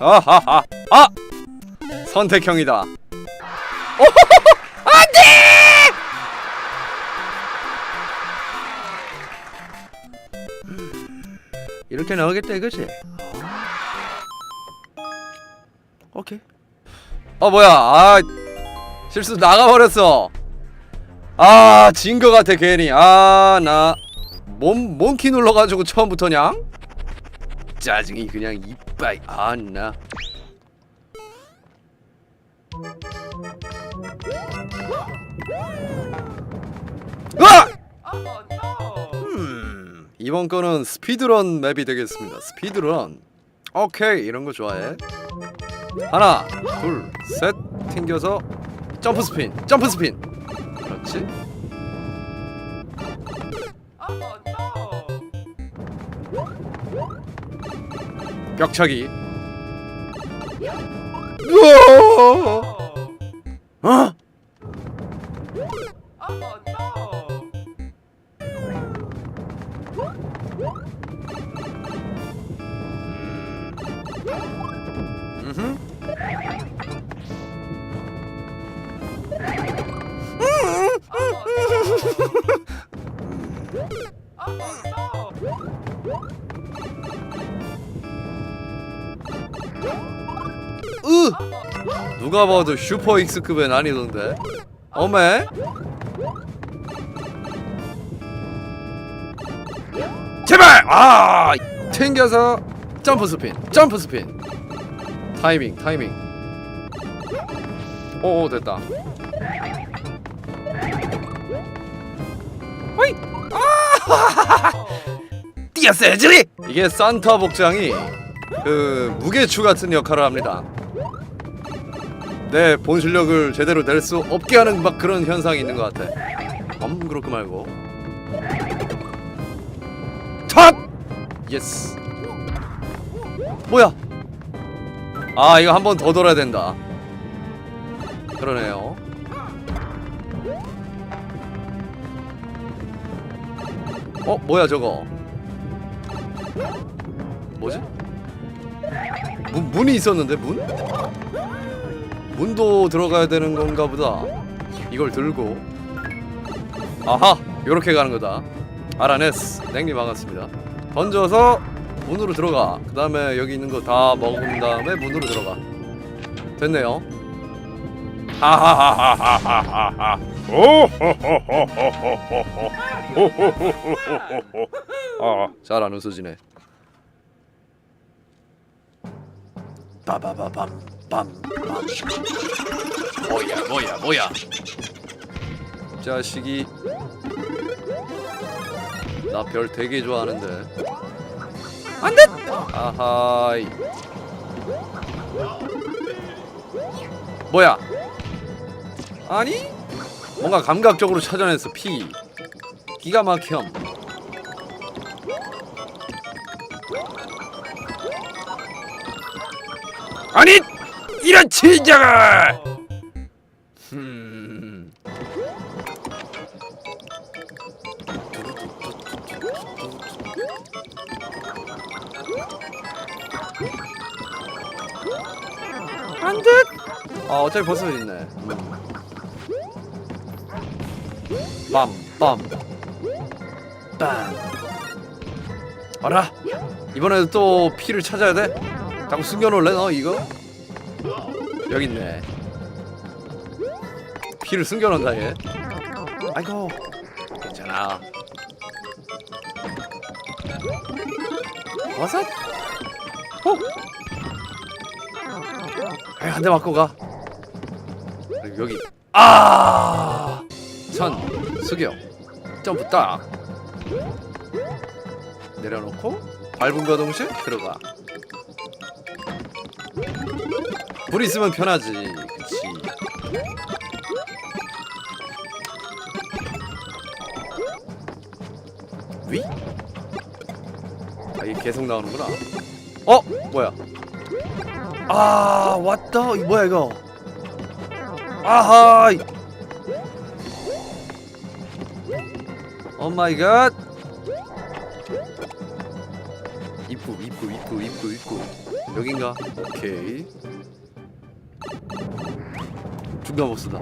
아하하. 아! 선택형이다. 안돼! 이렇게 나오겠다 이거지? 오케이. 어 뭐야. 아 실수 나가버렸어. 아진거 같아 괜히. 아나 몸 몬키 눌러가지고 처음부터냥 짜증이 그냥 이빠이 아나? 으아! 음, 이번 거는 스피드런 맵이 되겠습니다. 스피드런. 오케이 이런 거 좋아해. 하나 둘 셋 튕겨서 점프 스핀 점프 스핀. 그렇지 벽차기 우와! 어? 누가 봐도 슈퍼 익스급의 난이도인데 어메? 제발! 아! 튕겨서 점프 스핀 점프 스핀 타이밍 타이밍 오오 됐다 호이! 아! 뛰었어야지! 이게 산타 복장이 그 무게추 같은 역할을 합니다 내 본 실력을 제대로 낼 수 없게 하는 막 그런 현상이 있는 것 같아. 엄 그렇고 말고. 탑! 예스 뭐야? 아 이거 한 번 더 돌아야 된다. 그러네요. 어 뭐야 저거? 뭐지? 문, 문이 있었는데 문? 문도 들어가야 되는 건가 보다. 이걸 들고. 아하 요렇게 가는 거다. 알아냈어 냉님 반갑습니다. 던져서 문으로 들어가. 그 다음에 여기 있는 거 다 먹은 다음에 문으로 들어가. 됐네요. 하하하하하하하 아 잘 안 웃어지네 빠바바밤 빰빰 뭐야 뭐야 뭐야? 자식이. 나 별 되게 좋아하는데. 안돼! 아하이. 뭐야? 아니? 뭔가 감각적으로 찾아냈어 피. 기가 막혀. 아니 이런 진작을 음. 안돼 아 어차피 벌써 있네 빰빰 빰 어라 이번에도 또 피를 찾아야 돼? 자꾸 숨겨놓을래 너 이거? 여기 있네. 피를 숨겨놓는다 얘. 아이고. 괜찮아. 버섯 어? 한대 맞고 가. 그리고 여기. 아! 선 숙여 점프 딱. 내려놓고 밟음과 동시에 들어가 불 있으면 편하지. 그치. 위? 아 이게 계속 나오는구나. 어? 뭐야? 아 왔다. 이 뭐야 이거? 아하 오 마이 갓. 입구 입구 입구 입구 입구. 여긴가? 오케이 보스다.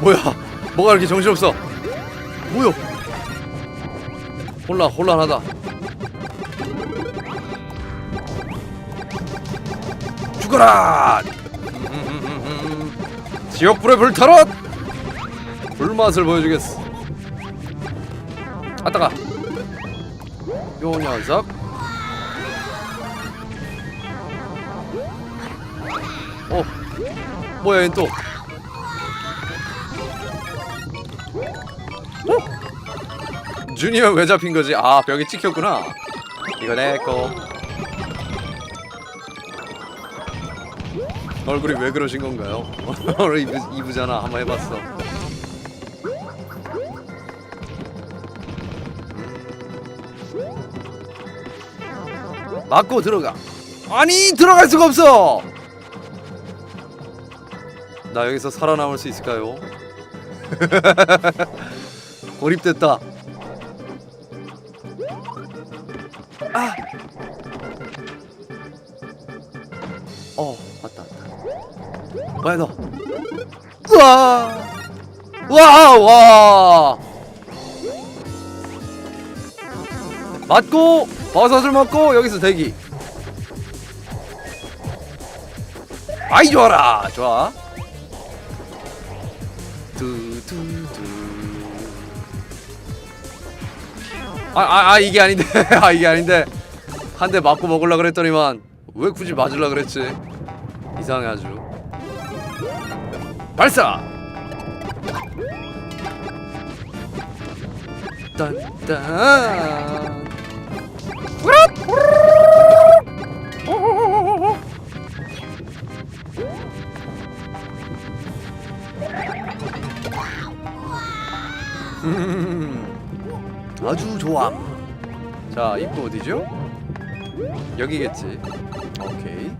뭐야? 뭐가 이렇게 정신없어? 뭐야 혼란 혼란하다. 죽어라! 지옥불에 불타라 불맛을 보여주겠어. 아따가 요 녀석 어 뭐야 얘는 또 어? 주니어 왜 잡힌 거지? 아 벽에 찍혔구나 이거 내꺼 얼굴이 왜 그러신 건가요? 이부, 이부잖아 한번 해봤어 맞고 들어가. 아니 들어갈 수가 없어. 나 여기서 살아남을 수 있을까요? 고립됐다. 아! 어 왔다 왔다. 뭐야 너? 와! 맞고 버섯을 먹고 여기서 대기. 아이 좋아라. 좋아. 두두두. 아 아 아, 이게 아닌데. 아 이게 아닌데. 한 대 맞고 먹으려 그랬더니만 왜 굳이 맞으려 그랬지? 이상해 아주. 발사! 딴딴 음, 아주 좋아. 자, 입구 어디죠? 여기겠지. 오케이.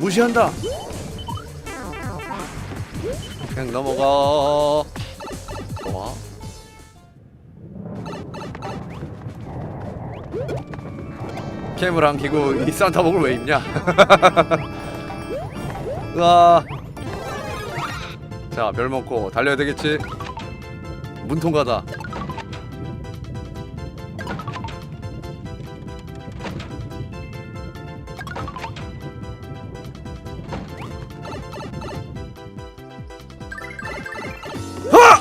무시한다. 그냥 넘어가. 캠을 안 키고 이 산타복을 왜 입냐? 으아. 자, 별 먹고 달려야 되겠지? 문통 가다. 하!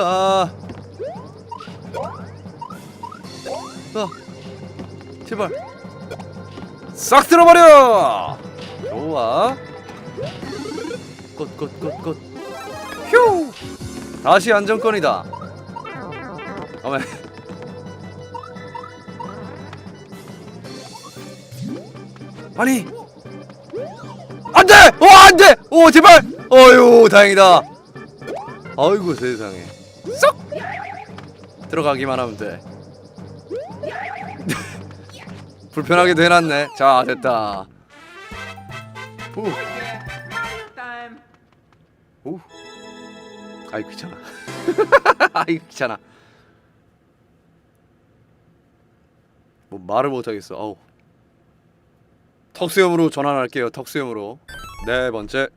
아. 아. 제발. 싹 쓸어버려! 좋아. 꽃꽃꽃꽃 휴! 다시 안정권이다. 어메. 아니. 안돼! 어 안돼! 오 제발! 어유 다행이다. 아이고 세상에. 쏙 들어가기만 하면 돼 불편하게 돼놨네 자 됐다. 오. 아이 귀찮아. 아이 귀찮아. 뭐 말을 못 하겠어. 어우. 턱수염으로 전환할게요. 턱수염으로. 네 번째.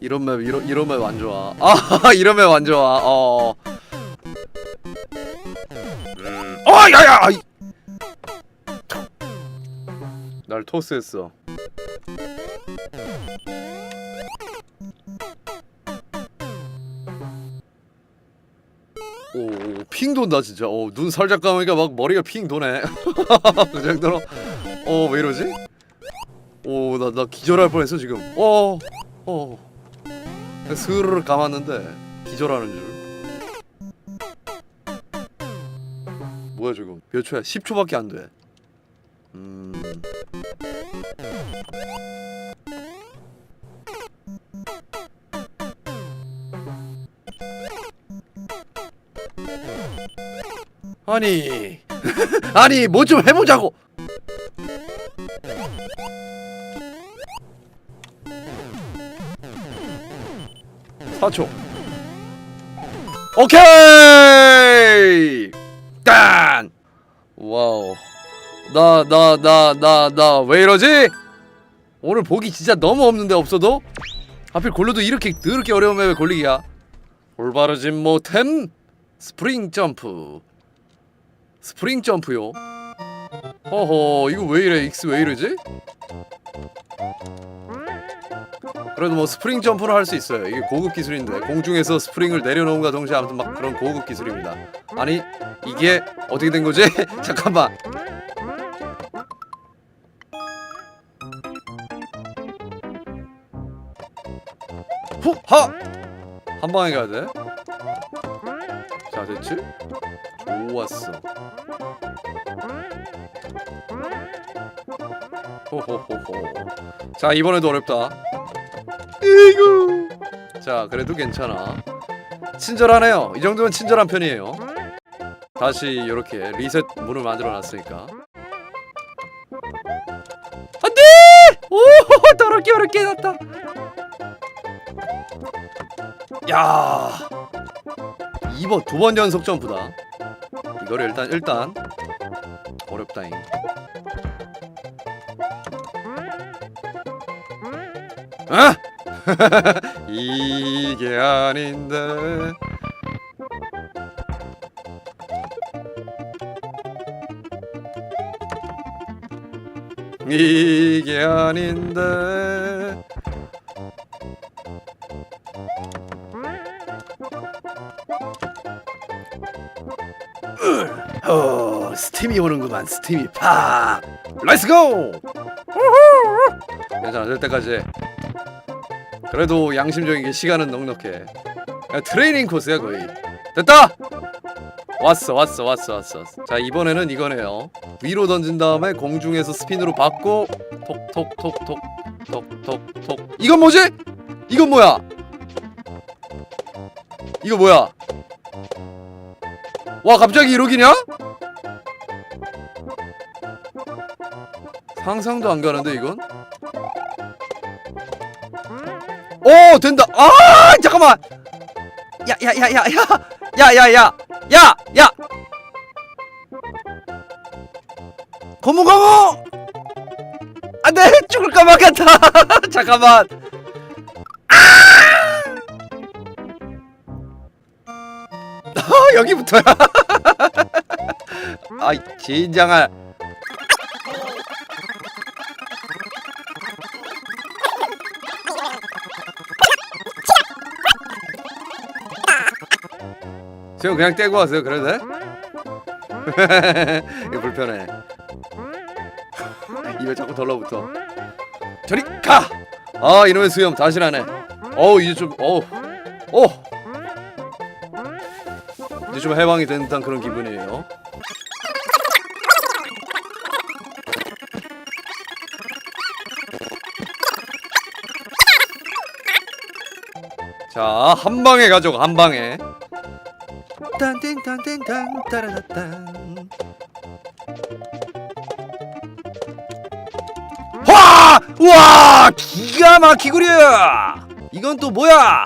이런 맵 이런 이런 맵 안 좋아. 아 이런 맵 안 좋아. 어. 음. 어 야야. 아이. 날 토스했어. 오, 오, 핑 돈다 진짜. 어, 눈 살짝 감으니까 막 머리가 핑 도네. 그 정도로. 어, 왜 이러지? 오, 나 나 기절할 뻔했어 지금. 어, 어. 스르르 감았는데 기절하는 줄. 뭐야 지금? 몇 초야? 10초밖에 안 돼. 음. 아니 아니 뭐 좀 해보자고 사초 오케이! 딴 와우. 나 나 나 나 나. 왜 이러지? 오늘 보기 진짜 너무 없는데 없어도? 하필 골로도 이렇게 더럽게 어려운 맵에 걸리기야. 올바르진 못햄 스프링 점프. 스프링 점프요. 허허 이거 왜 이래? 익스 왜 이러지? 그래도 뭐 스프링 점프는 할수 있어요 이게 고급 기술인데 공중에서 스프링을 내려놓음과 동시에 아무튼 막 그런 고급 기술입니다 아니 이게 어떻게 된 거지? 잠깐만 후하 한 방에 가야 돼. 자 됐지? 좋았어. 호호호호. 자 이번에도 어렵다. 이구. 자 그래도 괜찮아. 친절하네요. 이 정도면 친절한 편이에요. 다시 이렇게 리셋 문을 만들어 놨으니까. 안돼! 오 더럽게 어렵게 해놨다. 야 2번 두 번 연속 점프다 이거를 일단 일단 어렵다잉 이게 아닌데. 이게 아닌데. 어, 스팀이 오는구만 스팀이. 팍! 렛츠고 괜찮아 될 때까지 그래도 양심적인 게 시간은 넉넉해 야, 트레이닝 코스야 거의 됐다 왔어 왔어 왔어 왔어 왔어. 자 이번에는 이거네요 위로 던진 다음에 공중에서 스핀으로 받고 톡톡톡톡 톡톡톡 이건 뭐지? 이건 뭐야? 이거 뭐야? 와 갑자기 이러기냐? 상상도 안 가는데 이건? 오 된다. 아 잠깐만. 야야야야야야야야야야. 고무고무 안돼 죽을까 말겠다. 잠깐만. 아! 여기부터야. 아이 진장아 지금 그냥 떼고 왔어요 그래도? 불편해. 입에 자꾸 덜러붙어. 저리 가! 아 이놈의 수염 다시 나네. 어우 이제 좀 어우. 어! 이제 좀 해방이 된 듯한 그런 기분이에요. 자, 한 방에 가져가, 한 방에. 딴땡딴땡딴 따라라딴. 와! 우와! 기가 막히구려! 이건 또 뭐야?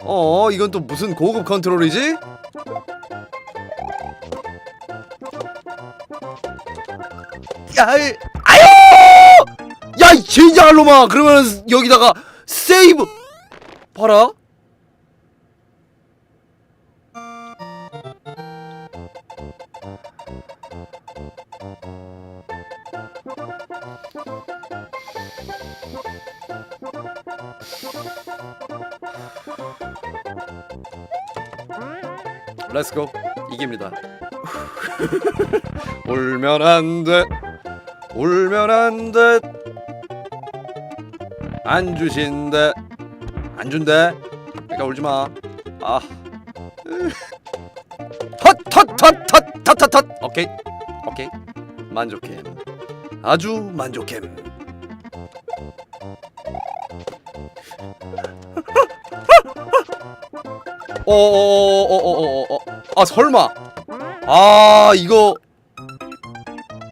어, 이건 또 무슨 고급 컨트롤이지? 야, 이- 아유! 야, 이 젠장할 놈아! 그러면 여기다가 세이브! 봐라. 렛츠고 이깁니다. 울면 안돼. 울면 안돼. 안 주신대. 안 준대. 그러니까 울지 마. 아. 헛헛헛헛헛헛헛. 오케이. 오케이. 만족해. 아주 만족해. 어어어어어어어 아 설마. 아 이거.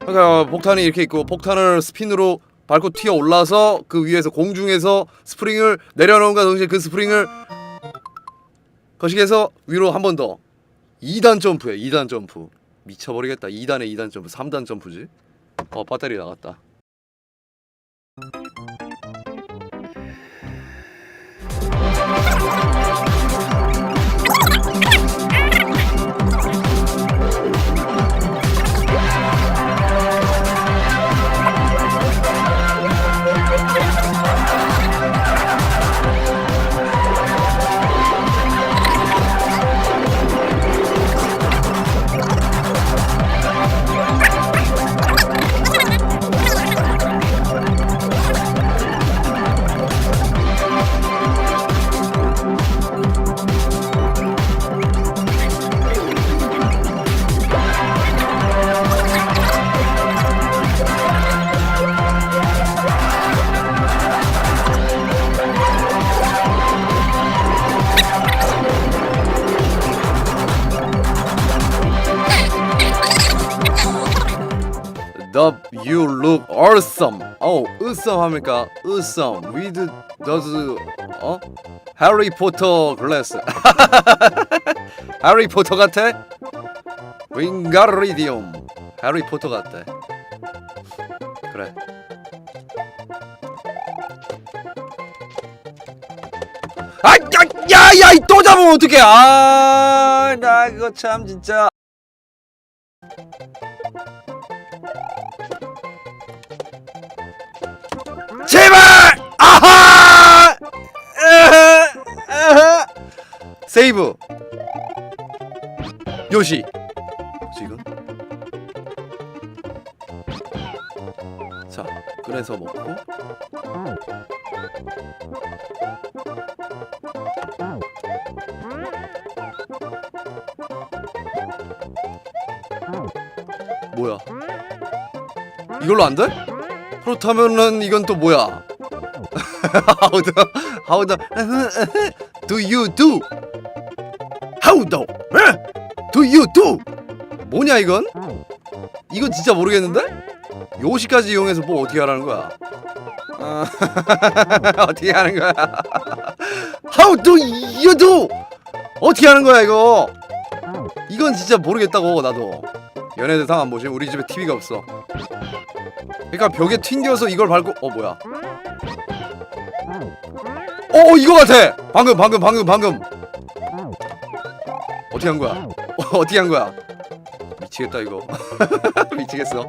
그러니까 폭탄이 이렇게 있고 폭탄을 스핀으로 밟고 튀어 올라서 그 위에서 공중에서 스프링을 내려놓은가 동시에 그 스프링을 거시기해서 위로 한 번 더. 2단 점프야 2단 점프. 미쳐버리겠다. 2단에 2단 점프. 3단 점프지. 어 배터리 나갔다 어, awesome 합니까? awesome. with those 어? 해리포터 글래스. 해리포터 같아? 윙가리디움. 해리포터 같아. 그래. 아, 야, 야, 야, 또 잡으면 어떡해? 아, 나 그거 참 진짜. 세이브. 요시. 지금. 자, 그래서 먹고. 뭐야? 이걸로 안 돼? 그렇다면은 이건 또 뭐야? how the how the do you do? How the do you do? 뭐냐 이건? 이건 진짜 모르겠는데? 요시까지 이용해서 뭐 어떻게 하라는 거야? 아, 어떻게 하는 거야? How do you do? 어떻게 하는 거야 이거? 이건 진짜 모르겠다고 나도. 연예대 상 안 보시면 우리 집에 TV가 없어. 그러니까 벽에 튕겨서 이걸 밟고 어 뭐야? 어 이거 같아. 방금 방금 방금 방금. 어떻게 한 거야? 어, 어떻게 한 거야? 미치겠다 이거. 미치겠어.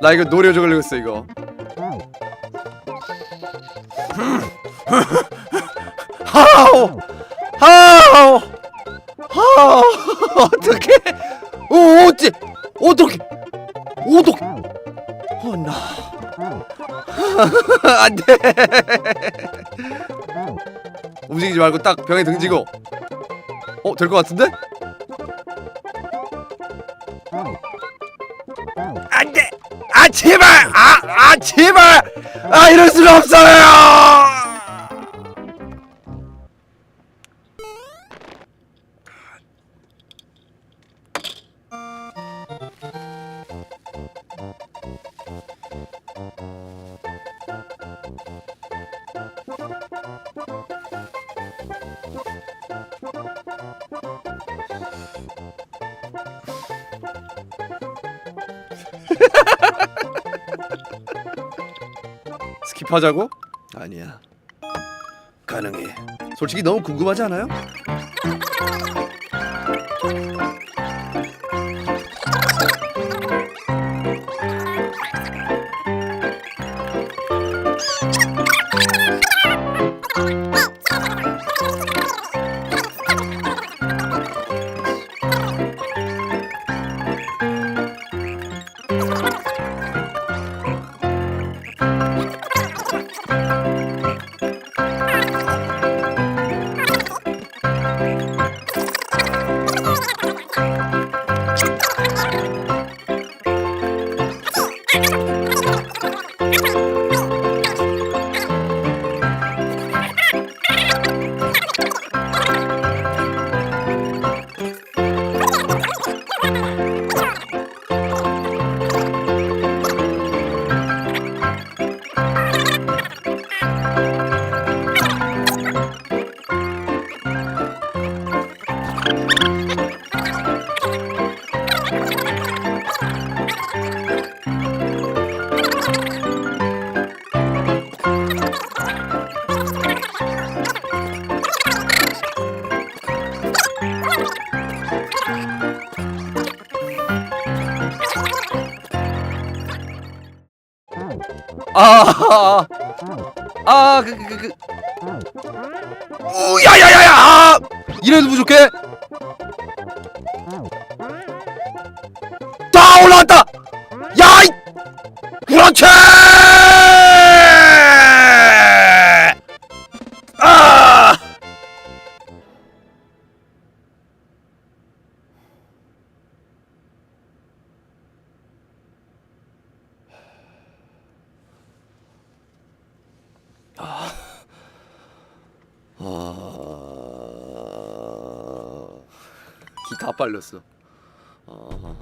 나 이거 노래 적으려고 했어 이거. 하오 하오 하오 어떻게? 어 어째 어떻게 어떻게? 어 나 안 돼 움직이지 말고 딱 벽에 등지고 어 될 것 같은데? 안 돼! 아 제발! 아 아 제발! 아 이럴 수가 없어요 스킵하자고? 아니야. 가능해. 솔직히 너무 궁금하지 않아요 아, 그, 그, 그, 그. 우, 야, 야, 야, 야, 아! 이래도 부족해? 다 올라왔다! 야, 이! 그렇지! 빨렸어. 아...